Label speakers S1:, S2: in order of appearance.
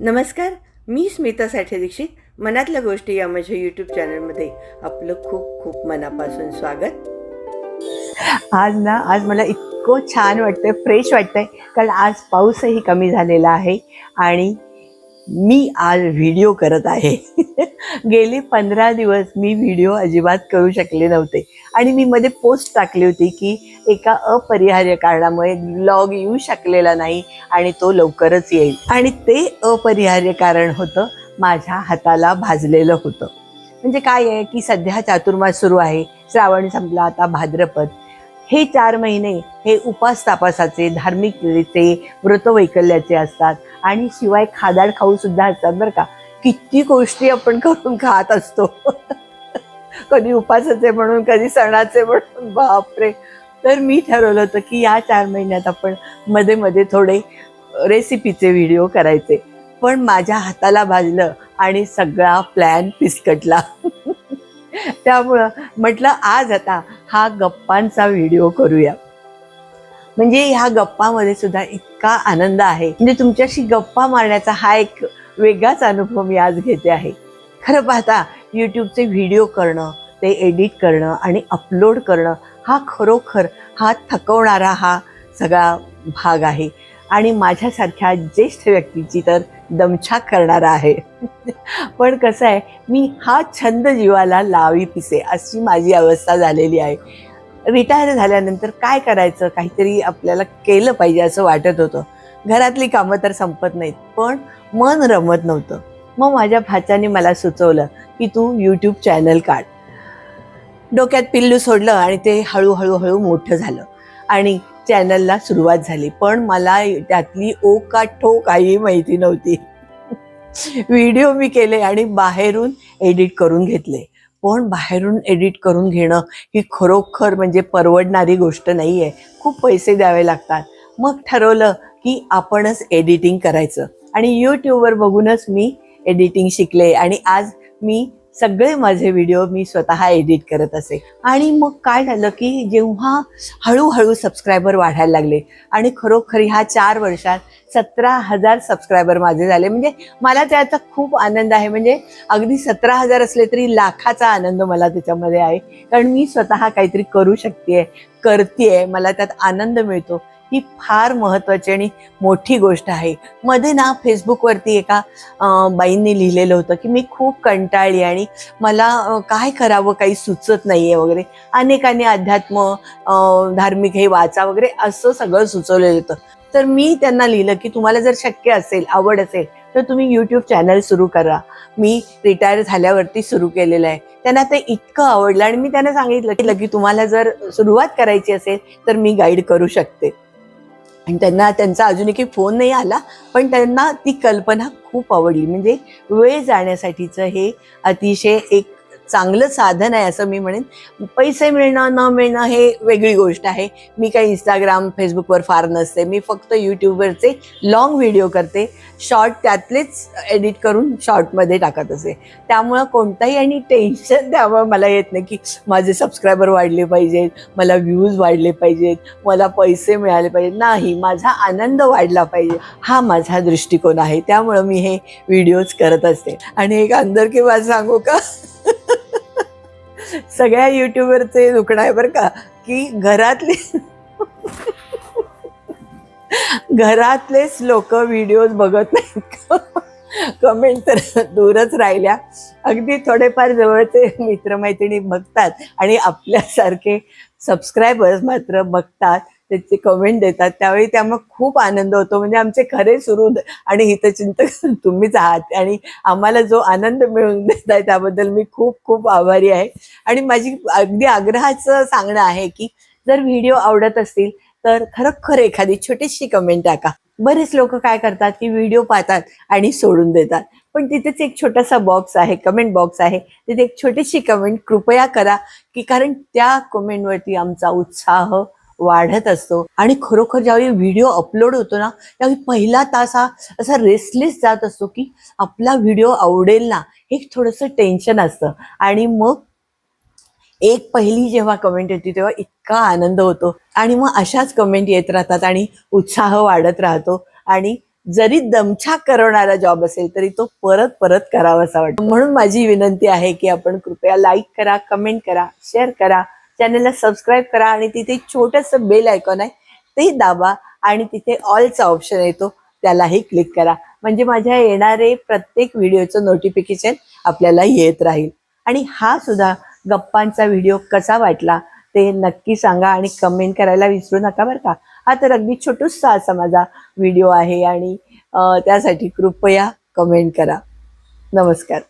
S1: नमस्कार मी स्मिता साठे दीक्षित मनातल्या गोष्टी या माझ्या यूट्यूब चॅनलमध्ये आपलं खूप खूप मनापासून स्वागत.
S2: आज ना आज मला इतकं छान वाटतंय फ्रेश वाटतंय कारण आज पाऊसही कमी झालेला आहे आणि मी आज व्हिडिओ करत आहे. गेले पंधरा दिवस मी व्हिडिओ अजिबात करू शकले नव्हते. आणि मी मध्ये पोस्ट टाकली होती की एका अपरिहार्य कारणामुळे ब्लॉग येऊ शकलेला नाही आणि तो लवकरच येईल. आणि ते अपरिहार्य कारण होतं माझ्या हाताला भाजलेलं होतं. म्हणजे काय आहे की सध्या चातुर्मास सुरू आहे श्रावण संपला आता भाद्रपद. हे चार महिने हे उपास तापासाचे धार्मिक व्रतवैकल्याचे असतात. आणि शिवाय खादाड खाऊ सुद्धा असतात बरं का. किती गोष्टी आपण करून खात असतो. कधी उपासाचे म्हणून कधी सणाचे म्हणून बापरे. तर मी ठरवलं होतं की या चार महिन्यात आपण मध्ये मध्ये थोडे रेसिपीचे व्हिडिओ करायचे. पण माझ्या हाताला भाजलं आणि सगळा प्लॅन पिसकटला त्यामुळं म्हटलं आज आता हा गप्पांचा व्हिडिओ करूया. म्हणजे ह्या गप्पामध्ये सुद्धा इतका आनंद आहे. म्हणजे तुमच्याशी गप्पा मारण्याचा हा एक वेगळाच अनुभव मी आज घेते आहे. खरं पाहता यूट्यूबचे व्हिडिओ करणं ते एडिट करणं आणि अपलोड करणं हा खरोखर हा थकवणारा हा सगळा भाग आहे. आणि माझ्यासारख्या ज्येष्ठ व्यक्तीची तर दमछाक करणारा आहे. पण कसं आहे मी हा छंद जीवाला लावी पिसे अशी माझी अवस्था झालेली आहे. रिटायर झाल्यानंतर काय करायचं? काहीतरी आपल्याला केलं पाहिजे असं वाटत होतं. घरातली कामं तर संपत नाहीत पण मन रमत नव्हतं. मग माझ्या भाच्याने मला सुचवलं की तू यूट्यूब चॅनल काढ. डोक्यात पिल्लू सोडलं आणि ते हळूहळूहळू मोठं झालं आणि चॅनलला सुरुवात झाली. पण मला त्यातली ओ का ठो काही माहिती नव्हती. व्हिडिओ मी केले आणि बाहेरून एडिट करून घेतले. पण बाहेरून एडिट करून घेणं ही खरोखर म्हणजे परवडणारी गोष्ट नाही आहे खूप पैसे द्यावे लागतात. मग ठरवलं की आपणच एडिटिंग करायचं. आणि यूट्यूबवर बघूनच मी एडिटिंग शिकले आणि आज मी सगळे माझे व्हिडिओ मी स्वतः एडिट करत असे. आणि मग काय झालं की जेव्हा हळूहळू सबस्क्रायबर वाढायला लागले आणि खरोखर ह्या चार वर्षात सतरा हजार सबस्क्रायबर माझे झाले. म्हणजे मला त्याचा खूप आनंद आहे. म्हणजे अगदी सतरा हजार असले तरी लाखाचा आनंद मला त्याच्यामध्ये आहे. कारण मी स्वतः काहीतरी करू शकते करते मला त्यात आनंद मिळतो. ही फार महत्वाची आणि मोठी गोष्ट आहे. मध्ये ना फेसबुकवरती एका बाईंनी लिहिलेलं होतं की मी खूप कंटाळली आणि मला काय करावं काही सुचत नाहीये वगैरे. अनेकांनी अध्यात्म धार्मिक हे वाचा वगैरे असं सगळं सुचवलेलं होतं. तर मी त्यांना लिहिलं की तुम्हाला जर शक्य असेल आवड असेल तर तुम्ही यूट्यूब चॅनल सुरू करा. मी रिटायर झाल्यावरती सुरू केलेलं आहे. त्यांना ते इतकं आवडलं आणि मी त्यांना सांगितलं की तुम्हाला जर सुरुवात करायची असेल तर मी गाईड करू शकते. आणि त्यांना त्यांचा अजून काही फोन नाही आला पण त्यांना ती कल्पना खूप आवडली. म्हणजे वेळ जाण्यासाठीचं हे अतिशय एक चांगलं साधन आहे असं मी म्हणेन. पैसे मिळणं न मिळणं हे वेगळी गोष्ट आहे. मी काही इंस्टाग्राम फेसबुकवर फार नसते. मी फक्त यूट्यूबवरचे लॉंग व्हिडिओ करते. शॉर्ट त्यातलेच एडिट करून शॉर्टमध्ये टाकत असते त्यामुळं कोणताही आणि टेन्शन द्यावं मला येत नाही की माझे सबस्क्रायबर वाढले पाहिजेत मला व्ह्यूज वाढले पाहिजेत मला पैसे मिळाले पाहिजेत. नाही माझा आनंद वाढला पाहिजे. हा माझा दृष्टिकोन आहे. त्यामुळं मी हे व्हिडिओज करत असते. आणि एक अंदर किंवा सांगू का? सगळ्या युट्यूबरचे दुखणं आहे बरं का. की घरातले घरातलेच लोक व्हिडिओज बघत नाहीत. कमेंट तर दूरच राहिल्या. अगदी थोडेफार जवळचे मित्रमैत्रिणी बघतात आणि आपल्यासारखे सबस्क्रायबर्स मात्र बघतात. त्याचे कमेंट देतात त्यावेळी त्यामुळे खूप आनंद होतो. म्हणजे आमचे खरे सुरू आणि हितचिंतक तुम्हीच आहात. आणि आम्हाला जो आनंद मिळवून देताय त्याबद्दल मी खूप खूप आभारी आहे. आणि माझी अगदी आग्रहाचं सांगणं आहे की जर व्हिडिओ आवडत असतील तर खरोखर एखादी छोटीशी कमेंट टाका. बरेच लोक काय करतात की व्हिडिओ पाहतात आणि सोडून देतात. पण तिथेच एक छोटासा बॉक्स आहे कमेंट बॉक्स आहे. तिथे एक छोटीशी कमेंट कृपया करा की कारण त्या कमेंटवरती आमचा उत्साह वाढत असतो. आणि खरोखर ज्यावेळी व्हिडिओ अपलोड होतो ना त्यावेळी पहिला तास हा असा रेस्टलेस जात असतो की आपला व्हिडिओ आवडेल ना हे थोडंसं टेन्शन असतं. आणि मग एक पहिली जेव्हा कमेंट येते तेव्हा इतका आनंद होतो. आणि मग अशाच कमेंट येत राहतात आणि उत्साह वाढत राहतो. आणि जरी दमछाक करवणारा जॉब असेल तरी तो परत परत करावासा वाटतो. म्हणून माझी विनंती आहे की आपण कृपया लाईक करा कमेंट करा शेअर करा. चॅनलला सबस्क्राईब करा आणि तिथे छोटंसं बेल आयकॉन आहे ते दाबा आणि तिथे ऑलचा ऑप्शन येतो त्यालाही क्लिक करा. म्हणजे माझ्या येणारे प्रत्येक व्हिडिओचं नोटिफिकेशन आपल्याला येत राहील. आणि हा सुद्धा गप्पांचा व्हिडिओ कसा वाटला ते नक्की सांगा आणि कमेंट करायला विसरू नका बरं का. हा तर अगदी छोटूसा असा माझा व्हिडिओ आहे आणि त्यासाठी कृपया कमेंट करा. नमस्कार.